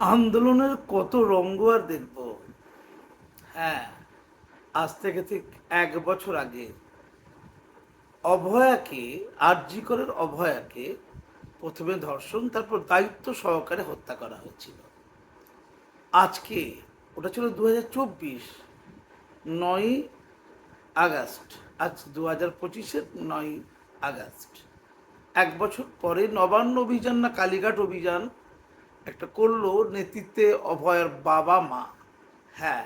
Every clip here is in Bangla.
আন্দোলনের কত রঙ্গ আর দেখব? হ্যাঁ আজ থেকে ঠিক এক বছর আগে অভয়াকে, আরজিকরের অভয়াকে প্রথমে ধর্ষণ, তারপর দায়িত্ব সহকারে হত্যা করা হয়েছিল। আজকে, ওটা ছিল দু হাজার চব্বিশ নয় আগস্ট, আজ দু হাজার পঁচিশের নয় আগস্ট। এক বছর পরে নবান্ন অভিযান না কালীঘাট অভিযান একটা করল নেতৃত্বে অভয়ের বাবা মা। হ্যাঁ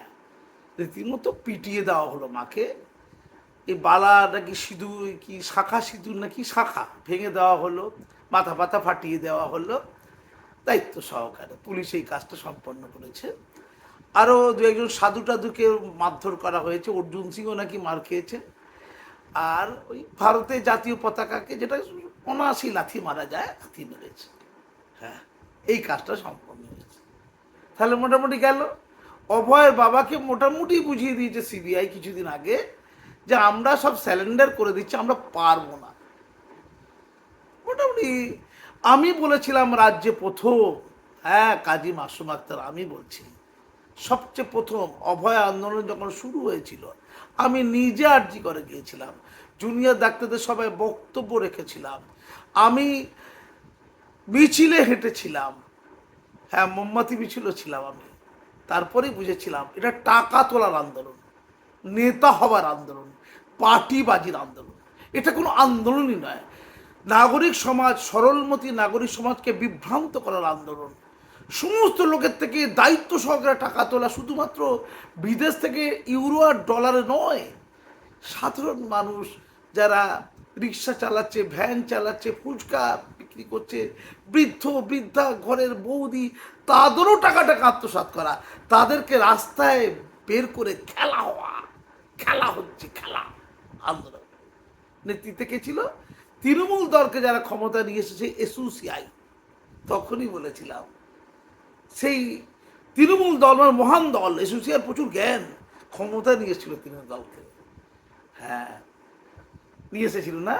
রীতিমতো পিটিয়ে দেওয়া হলো মাকে। এই বালা নাকি সিঁদুর কি শাখা সিঁদুর নাকি শাখা ভেঙে দেওয়া হলো, মাথা পাতা ফাটিয়ে দেওয়া হলো। দায়িত্ব সহকারে পুলিশ এই কাজটা সম্পন্ন করেছে। আরও দু একজন সাধু টাধুকে মারধর করা হয়েছে, অর্জুন সিংও নাকি মার খেয়েছে। আর ওই ভারতের জাতীয় পতাকাকে যেটা অনাশি লাথি মারা যায়, লাথি মেরেছে। হ্যাঁ এই কাজটা সম্পন্ন হয়েছে। তাহলে মোটামুটি গেল। অভয়ের বাবাকে মোটামুটি বুঝিয়ে দিয়েছে সিবিআই কিছুদিন আগে যে আমরা সব স্যালেন্ডার করে দিচ্ছি, আমরা পারব না। মোটামুটি আমি বলেছিলাম রাজ্যে প্রথম হ্যাঁ কাজী মাসুম আক্তার, আমি বলছি, সবচেয়ে প্রথম অভয় আন্দোলন যখন শুরু হয়েছিল, আমি নিজে আর্জি করে গিয়েছিলাম। জুনিয়র ডাক্তারদের সবাই বক্তব্য রেখেছিলাম। আমি মিছিলে হেঁটেছিলাম। হ্যাঁ মোমবাতি মিছিলও ছিলাম আমি। তারপরেই বুঝেছিলাম, এটা টাকা তোলার আন্দোলন, নেতা হবার আন্দোলন, পার্টিবাজির আন্দোলন। এটা কোনো আন্দোলনই নয়। নাগরিক সমাজ, সরলমতি নাগরিক সমাজকে বিভ্রান্ত করার আন্দোলন। সমস্ত লোকের থেকে দায়িত্ব সহকারে টাকা তোলা শুধুমাত্র বিদেশ থেকে ইউরো আর ডলারে নয়। সাধারণ মানুষ যারা রিক্সা চালাচ্ছে, ভ্যান চালাচ্ছে, ফুচকা বিক্রি করছে। বৃদ্ধ, বৃদ্ধা, ঘরের বৌদি, তাদেরও টাকা টাকা আত্মসাৎ করা। তাদেরকে রাস্তায় বের করে খেলা হওয়া। খেলা হচ্ছে খেলা। আন্দোলন। নেতৃত্বে কে ছিল? তৃণমূল দলকে যারা ক্ষমতা নিয়ে এসেছে এসোসিআই তখনই বলেছিলাম, সেই তৃণমূল দল মহান দল এসোসিয়ার প্রচুর জ্ঞান। ক্ষমতা নিয়ে এসেছিল তৃণমূল দলকে। হ্যাঁ নিয়ে এসেছিল না?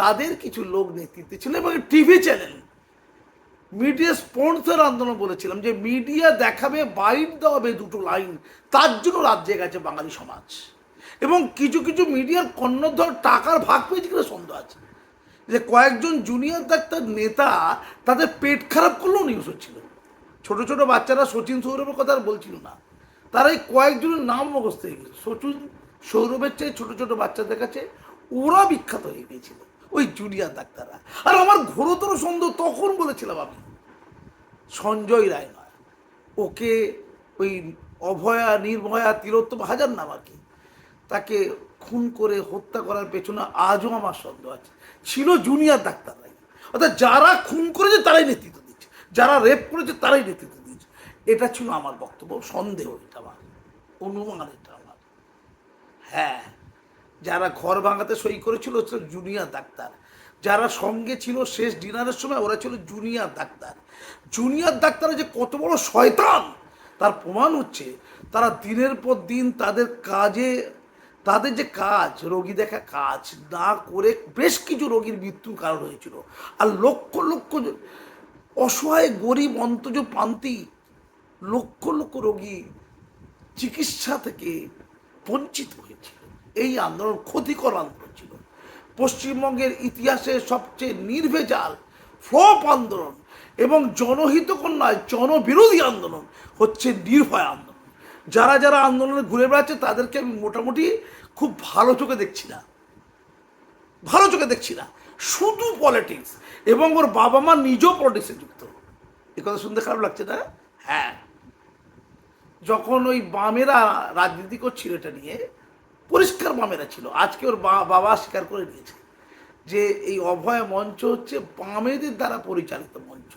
তাদের কিছু লোক নেতৃত্বে ছিল এবং টিভি চ্যানেল। মিডিয়া স্পন্সর আন্দোলন বলেছিলাম যে মিডিয়া দেখাবে, বাইট দেওয়াবে দুটো লাইন, তার জন্য রাজ্যে গেছে বাঙালি সমাজ। এবং কিছু কিছু মিডিয়ার কর্ণধর টাকার ভাগ পেয়েছে কিনা সন্দেহ আছে। যে কয়েকজন জুনিয়র ডাক্তার নেতা তাদের পেট খারাপ করলেও নিউজ হচ্ছিল। ছোট ছোট বাচ্চারা সচিন সৌরভের কথা আর বলছিল না। তারা এই কয়েকজনের নাম মুখস্থ হয়ে গেছে। সচিন সৌরভের চেয়ে ছোট ছোট বাচ্চাদের কাছে ওরা বিখ্যাত হয়ে গিয়েছিল। ওই জুনিয়র ডাক্তাররা। আর আমার ঘোরতর সন্দেহ তখন বলেছিলাম আমি। সঞ্জয় রায় নয়। ওকে ওই অভয়া, নির্ভয়া, তিলোত্তম হাজার নাম আর কি, তাকে খুন করে হত্যা করার পেছনে আজও আমার সন্দেহ আছে। ছিল জুনিয়র ডাক্তাররাই। অর্থাৎ যারা খুন করেছে তারাই নেতৃত্ব দিচ্ছে। যারা রেপ করেছে তারাই নেতৃত্ব দিচ্ছে। এটা ছিল আমার বক্তব্য। সন্দেহ এটা আমার। অনুমান এটা আমার। হ্যাঁ। যারা ঘর ভাঙাতে সই করেছিল ছিল জুনিয়র ডাক্তার। যারা সঙ্গে ছিল শেষ ডিনারের সময় ওরা ছিল জুনিয়র ডাক্তার। জুনিয়র ডাক্তার যে কত বড় শয়তান, তার প্রমাণ হচ্ছে তারা দিনের পর দিন তাদের কাজে, তাদের যে কাজ, রোগী দেখা কাজ না করে বেশ কিছু রোগীর মৃত্যুর কারণ হয়েছিল। আর লক্ষ লক্ষ অসহায়, গরিব অন্তজ প্রান্তি, লক্ষ লক্ষ রোগী চিকিৎসা থেকে বঞ্চিত হয়েছিল এই আন্দোলন ক্ষতিকর আন্দোলন ছিল। পশ্চিমবঙ্গের ইতিহাসে সবচেয়ে নির্ভেজাল ফ্লপ আন্দোলন এবং জনহিতকর নয় জনবিরোধী আন্দোলন হচ্ছে নির্ভয় আন্দোলন। যারা যারা আন্দোলনে ঘুরে বেড়াচ্ছে, তাদেরকে আমি মোটামুটি খুব ভালো চোখে দেখছি না। ভালো চোখে দেখছি না। শুধু পলিটিক্স এবং ওর বাবা মা নিজেও পলিটিক্সে যুক্ত। এ কথা শুনতে খারাপ লাগছে না? হ্যাঁ। যখন ওই বামেরা রাজনীতি করছিল এটা নিয়ে পরিষ্কার বামেরা ছিল। আজকে ওর বাবা স্বীকার করে নিয়েছে যে এই অভয় মঞ্চ হচ্ছে বামেদের দ্বারা পরিচালিত মঞ্চ।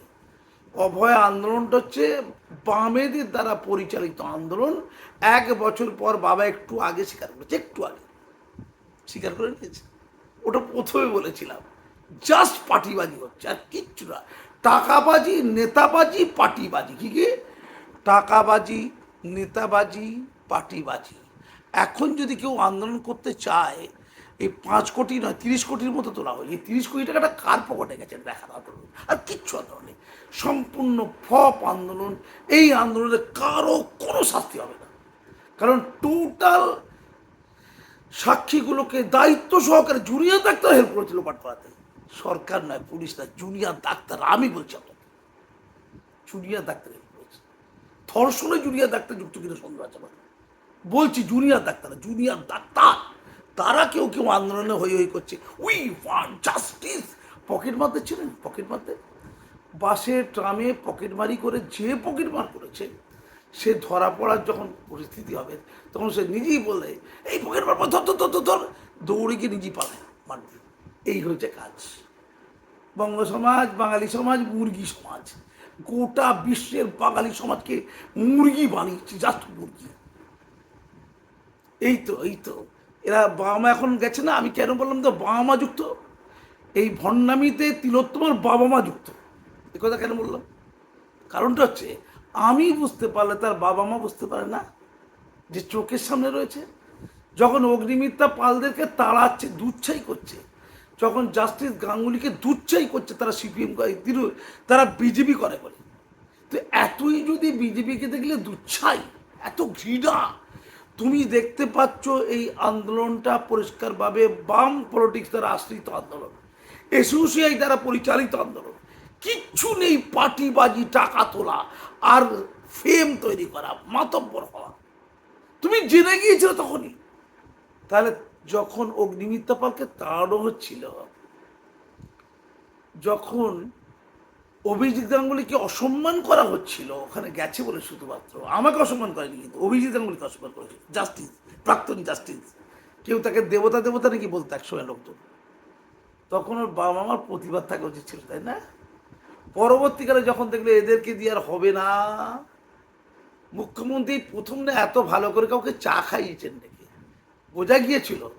অভয় আন্দোলনটা হচ্ছে বামেদের দ্বারা পরিচালিত আন্দোলন। এক বছর পর বাবা একটু আগে স্বীকার করেছে, একটু আগে। স্বীকার করে নিয়েছে। ওটা প্রথমে বলেছিলাম। জাস্ট পার্টিবাজি হচ্ছে, আর কিচ্ছু না। টাকাবাজি, নেতাবাজি, পার্টিবাজি। কি কি? টাকাবাজি, নেতাবাজি, পার্টিবাজি। এখন যদি কেউ আন্দোলন করতে চায়, এই পাঁচ কোটি নয়, তিরিশ কোটির মতো তোলা হলো এই তিরিশ কোটি টাকাটা কার পকেটে গেছে? দেখা আন্দোলন আর কিচ্ছু আন্দোলন নেই। সম্পূর্ণ ফপ আন্দোলন। এই আন্দোলনে কারও কোনো শাস্তি হবে না। কারণ টোটাল সাক্ষীগুলোকে দায়িত্ব সহকারে জুনিয়র ডাক্তার হেল্প করেছিল পাঠ করাতে সরকার নয়, পুলিশ না জুনিয়র ডাক্তার। আমি বলছি আপনাকে। জুনিয়র ডাক্তার হেল্প করেছে। ধর্ষণে জুনিয়র ডাক্তার যুক্ত কিন্তু সন্দেহ আছে আমার। বলছি জুনিয়র ডাক্তার জুনিয়র ডাক্তার তারা কেউ কেউ আন্দোলনে হই হই করছে। উই ওয়ান্ট জাস্টিস পকেট মারতে ছিলেন? পকেট মারতে? বাসে ট্রামে পকেট মারি করে যে পকেট মার করেছে সে ধরা পড়ার যখন পরিস্থিতি হবে তখন সে নিজেই বলে এই পকেট মার ধর ধর ধর ধর, দৌড়ে গিয়ে নিজেই পালায় মারবে এই হয়েছে কাজ। বঙ্গ সমাজ বাঙালি সমাজ মুরগি সমাজ। গোটা বিশ্বের বাঙালি সমাজকে মুরগি বানিয়েছে জাস্ট মুরগি। এই তো এই তো। এরা বাবা মা এখন গেছে না? আমি কেন বললাম তো বাবা মা যুক্ত। এই ভণ্ডামিতে তিলোত্তমার বাবা মা যুক্ত। এ কথা কেন বললাম? কারণটা হচ্ছে, আমি বুঝতে পারলে তার বাবা মা বুঝতে পারে না যে চোখের সামনে রয়েছে। যখন অগ্নিমিত্রা পালদেরকে তাড়াচ্ছে, দুচ্ছাই করছে, যখন জাস্টিস গাঙ্গুলিকে দুচ্ছাই করছে, তারা সিপিএম তারা বিজেপি করে বলে। তো এতই যদি বিজেপিকে দেখলে দুচ্ছাই, এত ঘৃণা। তুমি দেখতে পাচ্ছ এই আন্দোলনটা পরিষ্কারভাবে বাম পলিটিক্স দ্বারা আশ্রিত আন্দোলন এসোসিয়াই দ্বারা পরিচালিত আন্দোলন। কিচ্ছু নেই পার্টিবাজি, টাকা তোলা আর ফেম তৈরি করা, মাতব্বর হওয়া। তুমি জেনে গিয়েছিলে তখনই। তাহলে যখন অগ্নিমিত্রা পালকে তাড়ানো হচ্ছিল, যখন অভিজিৎ গাঙ্গুলিকে অসম্মান করা হচ্ছিল, ওখানে গেছে বলে শুধুমাত্র। আমাকে অসম্মান করেনি কিন্তু, অভিজিৎ গাঙ্গুলিকে অসম্মান করেছে। জাস্টিস, প্রাক্তন জাস্টিস। কেউ তাকে দেবতা দেবতা নাকি বলতো একসময় লোকজন। তখন ওর বাবা মার প্রতিবাদ থাকা উচিত ছিল, তাই না? পরবর্তীকালে যখন দেখলে এদেরকে দিয়ে আর হবে না। মুখ্যমন্ত্রী প্রথম না এত ভালো করে কাউকে চা খাইয়েছেন নাকি? বোঝা গিয়েছিল,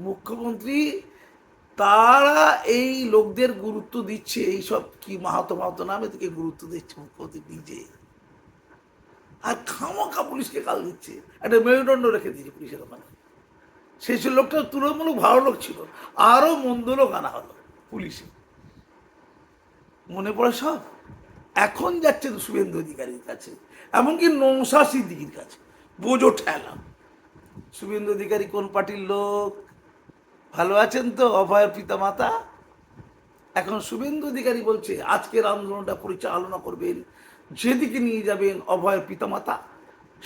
মুখ্যমন্ত্রী তারা এই লোকদের গুরুত্ব দিচ্ছে, এই সব কি মাহাতো মাহাতো নামে থেকে গুরুত্ব দিচ্ছে মুখ্যমন্ত্রী নিজে। আর খামাখা পুলিশকে কাল দিচ্ছে। একটা মেরুদণ্ড রেখে দিয়েছে পুলিশের ওখানে। সেই সব লোকটা তুলনামূলক ভালো লোক ছিল। আরও মন্দ লোক আনা হলো পুলিশে। মনে পড়ে সব? এখন যাচ্ছে তো শুভেন্দু অধিকারীর কাছে। এমনকি নৌসা সিদ্দিকির কাছে। বোঝো ঠেলা। শুভেন্দু অধিকারী কোন পার্টির লোক? ভালো আছেন তো, অভয়ের পিতামাতা? এখন শুভেন্দু অধিকারী বলছে আজকের আন্দোলনটা পরিচালনা করবেন, যেদিকে নিয়ে যাবেন অভয়ের পিতামাতা,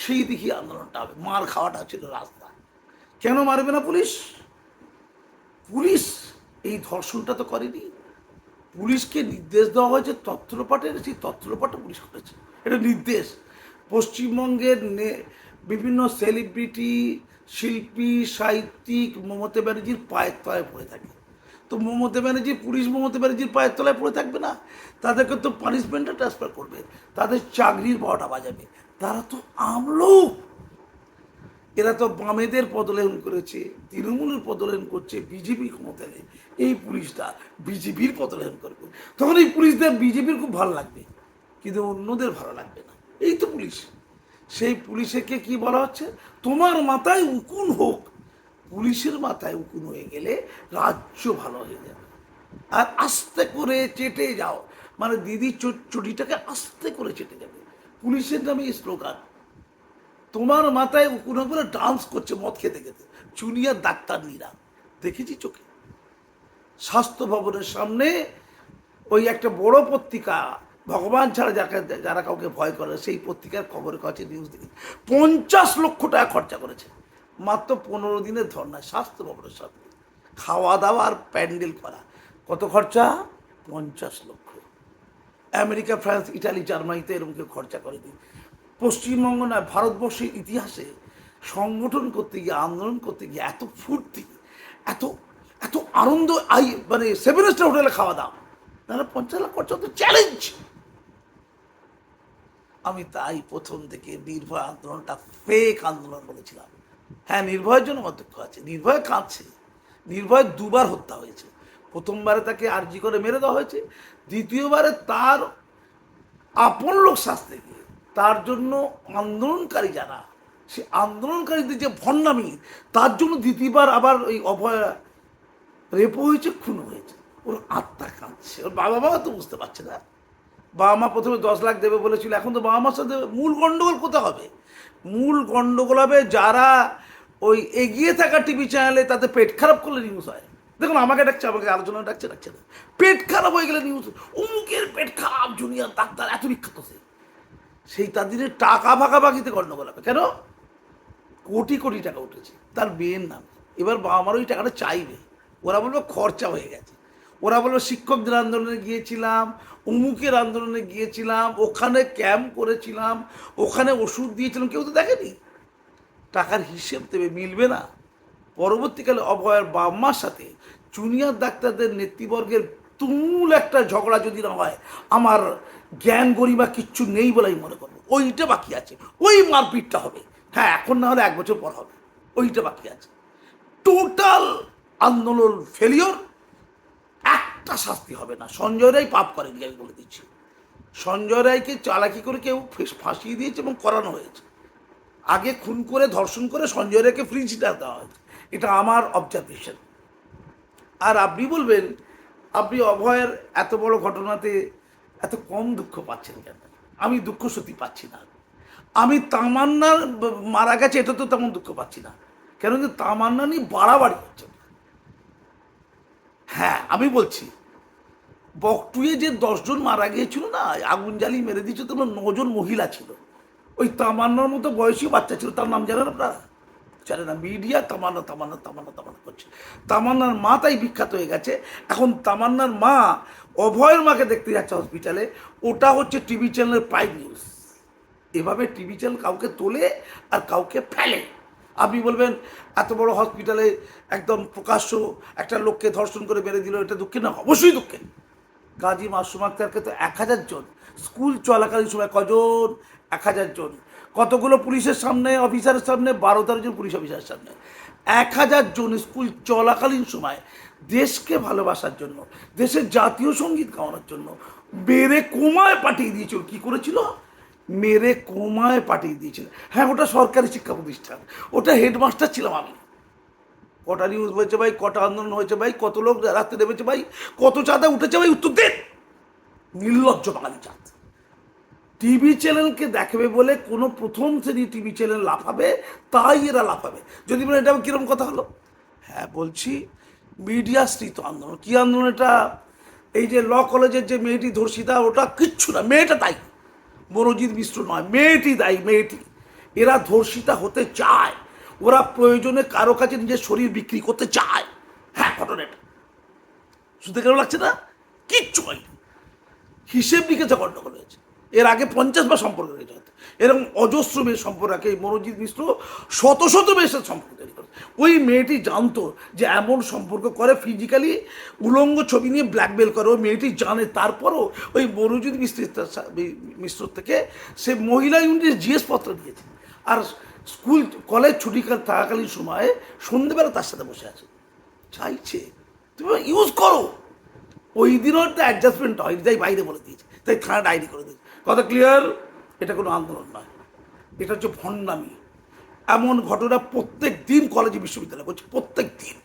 সেই দিকে আন্দোলনটা হবে। মার খাওয়াটা ছিল রাস্তা কেন মারবে না পুলিশ? পুলিশ এই ধর্ষণটা তো করেনি। পুলিশকে নির্দেশ দেওয়া হয়েছে তত্ত্বপাঠের সেই তত্ত্বপাঠটা পুলিশ করেছে। এটা নির্দেশ। পশ্চিমবঙ্গের বিভিন্ন সেলিব্রিটি শিল্পী, সাহিত্যিক মমতা ব্যানার্জির পায়ের তলায় পড়ে থাকে। তো মমতা ব্যানার্জি, পুলিশ মমতা ব্যানার্জির পায়ের তলায় পড়ে থাকবে না? তাদেরকে তো পানিশমেন্টটা ট্রান্সফার করবে। তাদের চাকরির বারোটা বাজাবে। তারা তো আমলোক এরা তো বামেদের পদলেহন করেছে, তৃণমূলের পদলেহন করছে, বিজেপি ক্ষমতা নেই। এই পুলিশটা বিজেপির পদলেহন করবে তখন এই পুলিশদের বিজেপির খুব ভালো লাগবে, কিন্তু অন্যদের ভালো লাগবে না। এই তো পুলিশ। সেই পুলিশকে কি বলা হচ্ছে? তোমার মাথায় উকুন হোক। পুলিশের মাথায় উকুন হয়ে গেলে রাজ্য ভালো হয়ে যাবে। আর আস্তে করে চেটে যাও। মানে দিদি চট- চটিটাকে আস্তে করে চেটে যাবে। পুলিশের নামে স্লোগান। তোমার মাথায় কোনো করে ডান্স করছে মদ খেতে খেতে। জুনিয়র ডাক্তার নিরা। দেখেছি চোখে। স্বাস্থ্য ভবনের সামনে ওই একটা বড় পত্রিকা ভগবান ছাড়া যাকে যারা কাউকে ভয় করে, সেই পত্রিকার খবরের কাছে নিউজ দেখি পঞ্চাশ লক্ষ টাকা খরচা করেছে। মাত্র পনেরো দিনের ধর্নায় স্বাস্থ্য ভবনের সাথে। খাওয়া দাওয়া আর প্যান্ডেল করা। কত খরচা? পঞ্চাশ লক্ষ। আমেরিকা, ফ্রান্স, ইটালি, জার্মানিতে এরকম কেউ খরচা করেনি। পশ্চিমবঙ্গ নয়, ভারতবর্ষের ইতিহাসে সংগঠন করতে গিয়ে, আন্দোলন করতে গিয়ে, এত ফুর্তি, এত এত আনন্দ, আই মানে সেভেন স্টার হোটেলে খাওয়া দাওয়া। তাহলে পঞ্চাশ লাখ খরচা তো চ্যালেঞ্জ আমি তাই প্রথম থেকে নির্ভয় আন্দোলনটা ফেক আন্দোলন বলেছিলাম। হ্যাঁ নির্ভয়ের জন্য আমার আছে। নির্ভয় কাঁদছে। নির্ভয় দুবার হত্যা হয়েছে। প্রথমবারে তাকে আর্জি করে মেরে দেওয়া হয়েছে। দ্বিতীয়বারে তার আপন লোক শাস্তি তার জন্য আন্দোলনকারী যারা, সে আন্দোলনকারীদের যে ভণ্ডামি, তার জন্য দ্বিতীয়বার আবার ওই অভয়া রেপো হয়েছে খুন হয়েছে। ওর আত্মা কাঁদছে। ওর বাবা মা তো বুঝতে পারছে না। বাবা মা প্রথমে দশ লাখ দেবে বলেছিল, এখন তো বাবা মার সাথে মূল গণ্ডগোল কোথায় হবে? মূল গণ্ডগোল হবে যারা ওই এগিয়ে থাকা টিভি চ্যানেলে তাতে পেট খারাপ করলে নিউজ হয়। দেখুন, আমাকে ডাকছে, আমাকে আলোচনা ডাকছে ডাকছে পেট খারাপ হয়ে গেলে নিউজ অমুকের পেট খারাপ জুনিয়র ডাক্তার এত বিখ্যাত সে। সেই তাদের টাকা ভাগাভাগিতে গণ্ডগোল হবে কেন? কোটি কোটি টাকা উঠেছে। তার মেয়ের নাম। এবার বাবা মার ওই টাকাটা চাইবে। ওরা বলবে খরচা হয়ে গেছে। ওরা বলবে শিক্ষকদের আন্দোলনে গিয়েছিলাম অমুকের আন্দোলনে গিয়েছিলাম, ওখানে ক্যাম্প করেছিলাম, ওখানে ওষুধ দিয়েছিলাম, কেউ তো দেখেনি। টাকার হিসেব দেবে, মিলবে না। পরবর্তীকালে অভয়ের বাম্মার সাথে জুনিয়র ডাক্তারদের নেতৃবর্গের তুমুল একটা ঝগড়া যদি না হয়, আমার জ্ঞান গরিমা কিচ্ছু নেই বলে আমি মনে করব। ওইটা বাকি আছে। ওই মারপিটটা হবে। হ্যাঁ এখন না হলে এক বছর পর হবে। ওইটা বাকি আছে। টোটাল আন্দোলন ফেলিওর একটা শাস্তি হবে না। সঞ্জয় রায় পাপ করেনি, আমি বলে দিচ্ছি। সঞ্জয় রায়কে চালাকি করে কেউ ফাঁসিয়ে দিয়েছে এবং করানো হয়েছে। আগে খুন করে, ধর্ষণ করে সঞ্জয় রায়কে ফ্রি সিটার দেওয়া হয়েছে। এটা আমার অবজারভেশন আর আপনি বলবেন, আপনি অভয়ের এত বড় ঘটনাতে এত কম দুঃখ পাচ্ছেন কেন? আমি দুঃখ সত্যি পাচ্ছি না। আমি তামান্নার মারা গেছে, এটা তো তেমন দুঃখ পাচ্ছি না। কেন যে তামান্না নিয়ে বাড়াবাড়ি হচ্ছে। হ্যাঁ আমি বলছি, বকটুয়ে যে দশজন মারা গিয়েছিল না আগুন জ্বালিয়ে মেরে দিয়েছিল, তোমরা নজন মহিলা ছিল। ওই তামান্নার মতো বয়সী বাচ্চা ছিল, তার নাম জানেন আপনারা? জানে না, মিডিয়া তামান্না তামান্না তামান্না তামান্না করছে। তামান্নার মা তাই বিখ্যাত হয়ে গেছে। এখন তামান্নার মা অভয়ের মাকে দেখতে যাচ্ছে হসপিটালে। ওটা হচ্ছে টিভি চ্যানেলের প্রাইম নিউজ। এভাবে টিভি চ্যানেল কাউকে তোলে আর কাউকে ফেলে। আপনি বলবেন, এত বড় হসপিটালে একদম প্রকাশ্য একটা লোককে ধর্ষণ করে মেরে দিল, এটা দুঃখে না? অবশ্যই দুঃখে গাজী মাসুম আক্তারকে তো এক হাজার জন, স্কুল চলাকালীন সময় কজন? এক হাজার জন। কতগুলো পুলিশের সামনে, অফিসারের সামনে? বারো তেরো জন পুলিশ অফিসারের সামনে। এক হাজার জন স্কুল চলাকালীন সময় দেশকে ভালোবাসার জন্য, দেশের জাতীয় সংগীত গাওয়ানোর জন্য, বেড়ে কোমায় পাঠিয়ে দিয়েছিল। কি করেছিল? মেরে কোমায় পাঠিয়ে দিয়েছিল। হ্যাঁ ওটা সরকারি শিক্ষা প্রতিষ্ঠান। ওটা হেডমাস্টার ছিলাম আমি। কটা নিউজ হয়েছে ভাই, কটা আন্দোলন হয়েছে ভাই, কত লোক রাস্তায় নেমেছে ভাই, কত চাঁদা উঠেছে ভাই, উত্তর দেন। নির্লজ্জ বাঙালি জাত। টিভি চ্যানেলকে দেখবে বলে কোনো প্রথম শ্রেণি টিভি চ্যানেল লাফাবে, তাই এরা লাফাবে। যদি বলে এটা কিরম কথা হলো? হ্যাঁ বলছি মিডিয়া স্থিত আন্দোলন। কী আন্দোলন এটা? এই যে ল কলেজের যে মেয়েটি ধর্ষিতা, ওটা কিচ্ছু না। মেয়েটা তাই। মনোজিৎ মিশ্র নয়, মেয়েটি দায়ী, মেয়েটি। এরা ধর্ষিতা হতে চায়। ওরা প্রয়োজনে কারও কাছে নিজের শরীর বিক্রি করতে চায়। হ্যাঁ ঘটনাটা শুনতে কেন লাগছে না? কিচ্ছু হয়নি। হিসেব নিকেছে গণ্ডগোল হয়েছে। এর আগে পঞ্চাশ বার সম্পর্ক হয়েছে হয়তো। এরকম অজস্র মেয়ের সম্পর্ক রাখে। এই মনোজিৎ মিশ্র শত শত মেয়ের সাথে সম্পর্ক তৈরি করে ওই মেয়েটি জানতো যে এমন সম্পর্ক করে ফিজিক্যালি উলঙ্গ ছবি নিয়ে ব্ল্যাকমেল করে। ওই মেয়েটি জানে। তারপরও ওই মনোজিৎ সা- মিশ্র থেকে সে মহিলা ইউনিটের জিএস পত্র দিয়েছে। আর স্কুল, কলেজ ছুটি থাকাকালীন সময়ে সন্ধ্যেবেলা তার সাথে বসে আছে। চাইছে, তুমি ইউজ করো। ওই দিনও একটা অ্যাডজাস্টমেন্ট হয়, তাই বাইরে বলে দিয়েছে। তাই থানা ডায়েরি করে দিয়েছে। কথা ক্লিয়ার এটা কোনো আন্দোলন নয়। এটা হচ্ছে ভণ্ডামি। এমন ঘটনা প্রত্যেক দিন কলেজে বিশ্ববিদ্যালয় করছে প্রত্যেক দিন।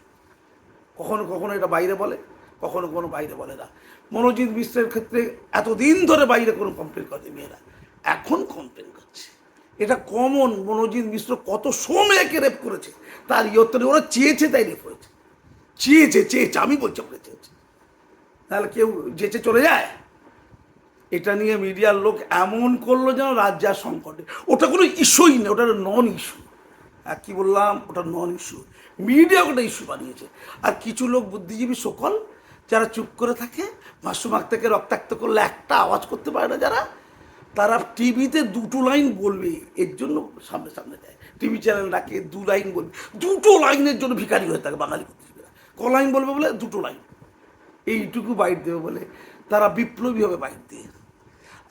কখনো কখনো এটা বাইরে বলে, কখনো কখনো বাইরে বলে না। মনোজিৎ মিশ্রের ক্ষেত্রে এতদিন ধরে বাইরে কোনো কমপ্লেন করে মেয়েরা। এখন কমপ্লেন করছে। এটা কমন মনোজিৎ মিশ্র কত মেয়েকে রেপ করেছে, তার ইয়ত্তরে ওরা চেয়েছে তাই রেপ হয়েছে চেয়েছে চেয়েছে, আমি বলছি আমরা চেয়েছে। তাহলে কেউ যেচে চলে যায়? এটা নিয়ে মিডিয়ার লোক এমন করল যেন রাজ্যার সংকটে। ওটা কোনো ইস্যুই না, ওটা নন ইস্যু আর কি বললাম? ওটা নন ইস্যু মিডিয়া ওটা ইস্যু বানিয়েছে। আর কিছু লোক বুদ্ধিজীবী সকল যারা চুপ করে থাকে, মাসুম আক্তাকে রক্তাক্ত করলে একটা আওয়াজ করতে পারে না যারা, তারা টিভিতে দুটো লাইন বলবে, এর জন্য সামনে সামনে দেয় টিভি চ্যানেল ডাকে, দু লাইন বলবে। দুটো লাইনের জন্য ভিখারি হয়ে থাকে বাঙালি বুদ্ধিজীবীরা। ক লাইন বলবে বলে? দুটো লাইন। এইটুকু বাইট দেবে বলে। তারা বিপ্লবী হবে বাইট দিয়ে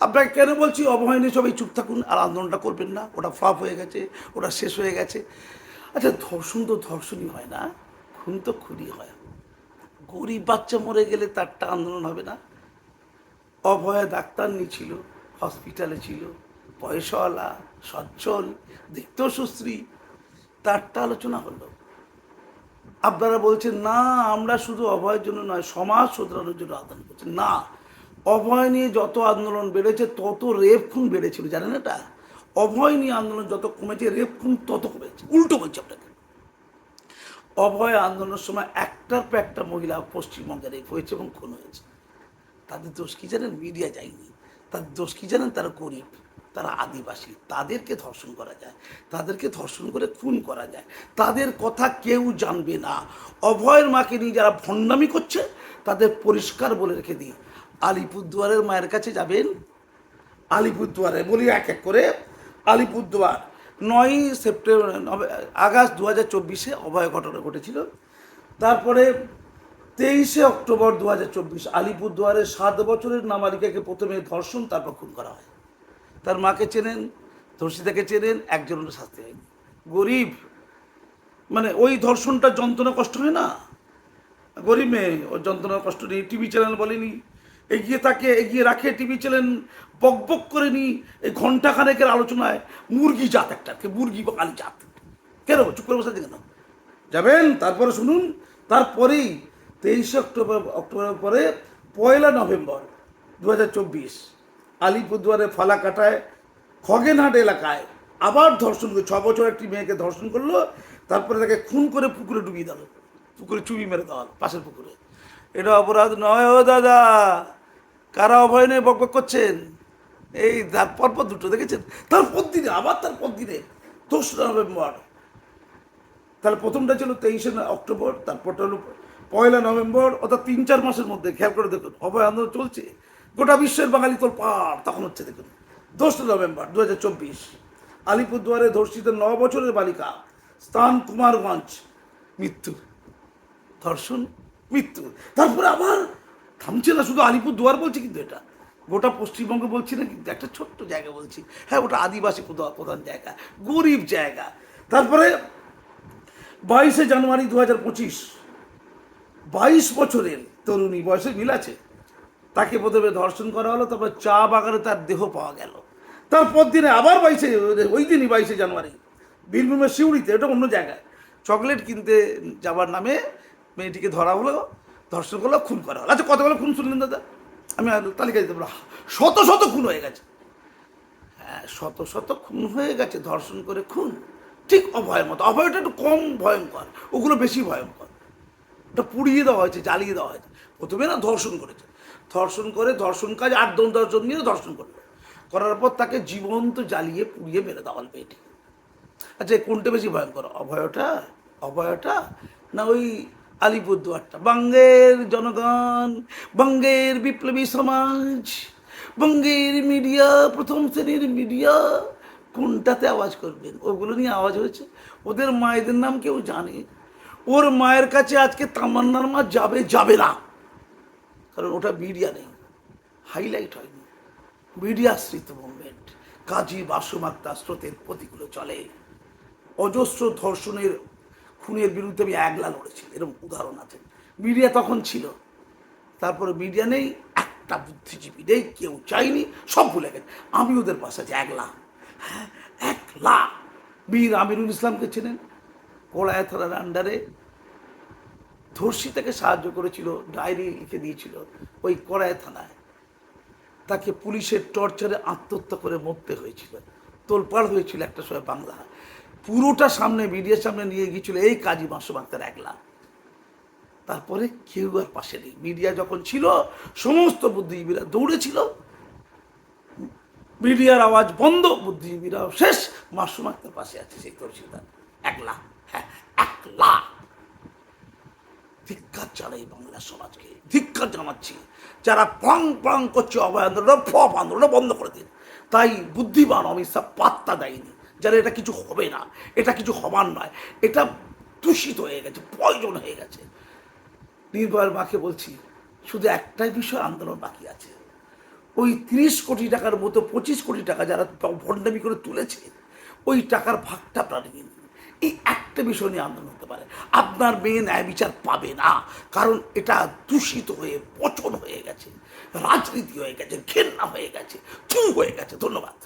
আপনাকে কেন বলছি? অবহেলা নিয়ে সবাই চুপ থাকুন, আর আন্দোলনটা করবেন না। ওটা ফ্লপ হয়ে গেছে, ওটা শেষ হয়ে গেছে। আচ্ছা ধর্ষণ তো ধর্ষণই হয় না, খুন তো খুনই হয়। গরিব বাচ্চা মরে গেলে তারটা আন্দোলন হবে না? অভয়া ডাক্তার ছিল, হসপিটালে ছিল, পয়সাওয়ালা, সচ্ছল, দেখতেও সুশ্রী তারটা আলোচনা হলো। আপনারা বলছেন, না, আমরা শুধু অভয়ের জন্য নয়, সমাজ শোধরানোর জন্য আন্দোলন করছি। না অভয় নিয়ে যত আন্দোলন বেড়েছে, তত রেপ খুন বেড়েছিল, জানেন এটা? অভয় নিয়ে আন্দোলন যত কমেছে, রেপ খুন তত কমেছে, উল্টো বলছি আপনাকে। অভয় আন্দোলনের সময় একটার পর একটা মহিলা পশ্চিমবঙ্গে রেপ হয়েছে এবং খুন হয়েছে। তাদের দোষ কি জানেন? মিডিয়া যায়নি। তাদের দোষ কি জানেন? তারা গরিব, তারা আদিবাসী। তাদেরকে ধর্ষণ করা যায়, তাদেরকে ধর্ষণ করে খুন করা যায়। তাদের কথা কেউ জানবে না। অভয়ের মাকে নিয়ে যারা ভণ্ডামি করছে, তাদের পরিষ্কার বলে রেখে দিই। আলিপুরদুয়ারের মায়ের কাছে যাবেন? আলিপুরদুয়ারে বলি এক এক করে। আলিপুরদুয়ার নয়ই সেপ্টেম্বর আগস্ট দু হাজার চব্বিশে অভয় ঘটনা ঘটেছিল। তারপরে তেইশে অক্টোবর দু হাজার চব্বিশ আলিপুরদুয়ারে সাত বছরের নাবালিকাকে প্রথমে ধর্ষণ, তারপর খুন করা হয়। তার মাকে চেনেন, ধর্ষিতাকে চেনেন একজনের শাস্তি হয়নি গরিব মানে ওই ধর্ষণটা যন্ত্রণা কষ্ট হয় না? গরিব মেয়ে, ওর যন্ত্রণা কষ্ট নেই। টিভি চ্যানেল বলেনি। এগিয়ে তাকে এগিয়ে রাখে, টিভি চ্যানেল বক বক করে নি এই ঘণ্টা খানেকের আলোচনায় মুরগি জাত একটা মুরগি বা কালী জাত। কেন চুপ করে বসে কেন? যাবেন, তারপরে শুনুন, তারপরেই তেইশে অক্টোবর, অক্টোবরের পরে পয়লা নভেম্বর দু হাজার চব্বিশ আলিপুরদুয়ারে ফালাকাটায় খগেনহাট এলাকায় আবার ধর্ষণ করে, ছ বছর একটি মেয়েকে ধর্ষণ করল, তারপরে তাকে খুন করে পুকুরে ডুবিয়ে দিল, পুকুরে চুবি মেরে দেওয়া পাশের পুকুরে। এটা অপরাধ নয় ও দাদা। কারা অভয় নিয়ে বক করছেন? এই তার পরপর দুটো দেখেছেন? তারপর দিনে আবার তারপর দিনে দোসরা নভেম্বর। তাহলে প্রথমটা ছিল তেইশে অক্টোবর, তারপরটা হলো পয়লা নভেম্বর, অর্থাৎ তিন চার মাসের মধ্যে, খেয়াল করে দেখুন, অভয় আন্দোলন চলছে। গোটা বিশ্বের বাঙালি তোর পার তখন হচ্ছে দেখুন, দোসরা নভেম্বর দু হাজার চব্বিশ, আলিপুরদুয়ারে ধর্ষিত ন বছরের বালিকা, স্থান কুমারগঞ্জ, মৃত্যু। ধর্ষণ, মৃত্যু। তারপরে আবার থামছে না, শুধু আলিপুর দুয়ার বলছি কিন্তু এটা। গোটা পশ্চিমবঙ্গ বলছি না, কিন্তু একটা ছোট্ট জায়গা বলছি। হ্যাঁ ওটা আদিবাসী প্রধান জায়গা, গরিব জায়গা। তারপরে বাইশে জানুয়ারি দু হাজার পঁচিশ, বাইশ বছরের তরুণী বয়সে মিল আছে? তাকে প্রথমে ধর্ষণ করা হলো, তারপর চা বাগানে তার দেহ পাওয়া গেল। তারপর দিনে আবার বাইশে, ওই দিনই বাইশে জানুয়ারি, বীরভূমের সিউড়িতে এটা অন্য জায়গায়। চকলেট কিনতে যাবার নামে মেয়েটিকে ধরা হলো ধর্ষণ করল খুন করা হলো। আচ্ছা কতগুলো খুন শুনলেন দাদা? আমি তালিকা দিতে পারব শত শত খুন হয়ে গেছে। হ্যাঁ শত শত খুন হয়ে গেছে, ধর্ষণ করে খুন। ঠিক অভয়ের মতো। অভয়টা একটু কম ভয়ঙ্কর, ওগুলো বেশি ভয়ঙ্কর। ওটা পুড়িয়ে দেওয়া হয়েছে, জ্বালিয়ে দেওয়া হয়েছে। প্রথমে না ধর্ষণ করেছে। ধর্ষণ করে ধর্ষণ কাজ, আট দশ দশজন নিয়ে ধর্ষণ করল। করার পর তাকে জীবন্ত জ্বালিয়ে পুড়িয়ে মেরে দেওয়া হল পেটে। আচ্ছা কোনটা বেশি ভয়ঙ্কর? অভয়টা? অভয়টা? না, ওই আলিপুরদুয়ারটা। বঙ্গের জনগণ, বঙ্গের বিপ্লবী সমাজ, বঙ্গের মিডিয়া, প্রথম শ্রেণির মিডিয়া, কোনটাতে আওয়াজ করবেন? ওগুলো নিয়ে আওয়াজ হয়েছে। ওদের মায়েদের নাম কেউ জানে। ওর মায়ের কাছে আজকে তামান্নার মা যাবে যাবে না। কারণ ওটা মিডিয়া নেই। হাইলাইট হয়নি। মিডিয়াশ্রিত মুভমেন্ট। কাজী বাসুমাত্রা স্রোতের প্রতিকূলে চলে। অজস্র ধর্ষণের খুনের বিরুদ্ধে আমি একলা লড়েছি এরকম উদাহরণ আছে। মিডিয়া তখন ছিল। তারপরে মিডিয়া নেই, একটা বুদ্ধিজীবী নেই, কেউ চাইনি, সব ভুলে গেছে। আমি ওদের পাশে আছি, একলা। হ্যাঁ একলা। বীর আমিরুল ইসলামকে চেনেন? কোলায় থানার আন্ডারে ধর্ষিতাকে সাহায্য করেছিল, ডায়েরি লিখে দিয়েছিল ওই কড়ায় থানায়। তাকে পুলিশের টর্চারে আত্মহত্যা করে মরতে হয়েছিল। তোলপাড় হয়েছিল একটা সময় বাংলা পুরোটা সামনে, মিডিয়ার সামনে নিয়ে গিয়েছিল, এই কাজী মাসুমাক্তার একলা। তারপরে কেউ আর পাশে নেই। মিডিয়া যখন ছিল, সমস্ত বুদ্ধিজীবীরা দৌড়েছিল। মিডিয়ার আওয়াজ বন্ধ বুদ্ধিজীবীরা শেষ মাসুমাক্তার পাশে আছে, সেই তর্ষিতা একলা হ্যাঁ একলা। ধিক্কার জানাই বাংলা সমাজকে ধিক্ষার জানাচ্ছি। যারা পং পং করছে অভয় আন্দোলন ফপ আন্দোলন বন্ধ করে দিন। তাই বুদ্ধিমান অমিত শাহ পাত্তা দেয়নি। যারা এটা কিছু হবে না, এটা কিছু হবার নয়, এটা দূষিত হয়ে গেছে প্রয়োজন হয়ে গেছে। নির্ভয়ের মাকে বলছি, শুধু একটাই বিষয় আন্দোলন বাকি আছে। ওই তিরিশ কোটি টাকার মতো, পঁচিশ কোটি টাকা যারা ভণ্ডামি করে তুলেছে, ওই টাকার ভাগটা আপনারা নিন। এই একটা বিষয় নিয়ে আন্দোলন হতে পারে। আপনার মেয়ে ন্যায় বিচার পাবে না, কারণ এটা দূষিত হয়ে, পচন হয়ে গেছে, রাজনীতি হয়ে গেছে, ঘেন্না হয়ে গেছে চু হয়ে গেছে। ধন্যবাদ।